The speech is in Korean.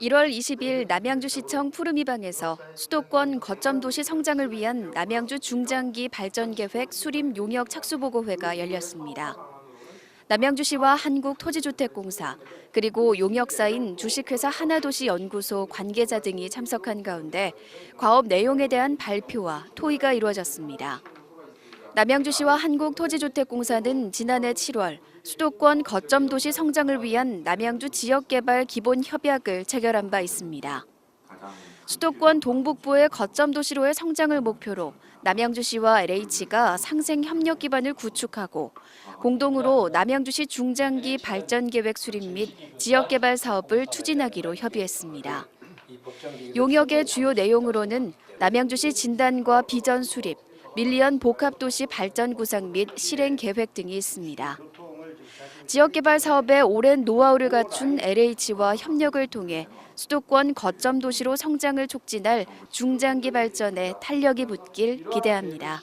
1월 20일 남양주시청 푸르미방에서 수도권 거점 도시 성장을 위한 남양주 중장기 발전 계획 수립 용역 착수 보고회가 열렸습니다. 남양주시와 한국토지주택공사 그리고 용역사인 주식회사 하나도시 연구소 관계자 등이 참석한 가운데 과업 내용에 대한 발표와 토의가 이루어졌습니다. 남양주시와 한국토지주택공사는 지난해 7월 수도권 거점 도시 성장을 위한 남양주 지역개발 기본 협약을 체결한 바 있습니다. 수도권 동북부의 거점 도시로의 성장을 목표로 남양주시와 LH가 상생 협력 기반을 구축하고 공동으로 남양주시 중장기 발전 계획 수립 및 지역 개발 사업을 추진하기로 협의했습니다. 용역의 주요 내용으로는 남양주시 진단과 비전 수립, 밀리언 복합도시 발전 구상 및 실행 계획 등이 있습니다. 지역개발 사업에 오랜 노하우를 갖춘 LH와 협력을 통해 수도권 거점 도시로 성장을 촉진할 중장기 발전에 탄력이 붙길 기대합니다.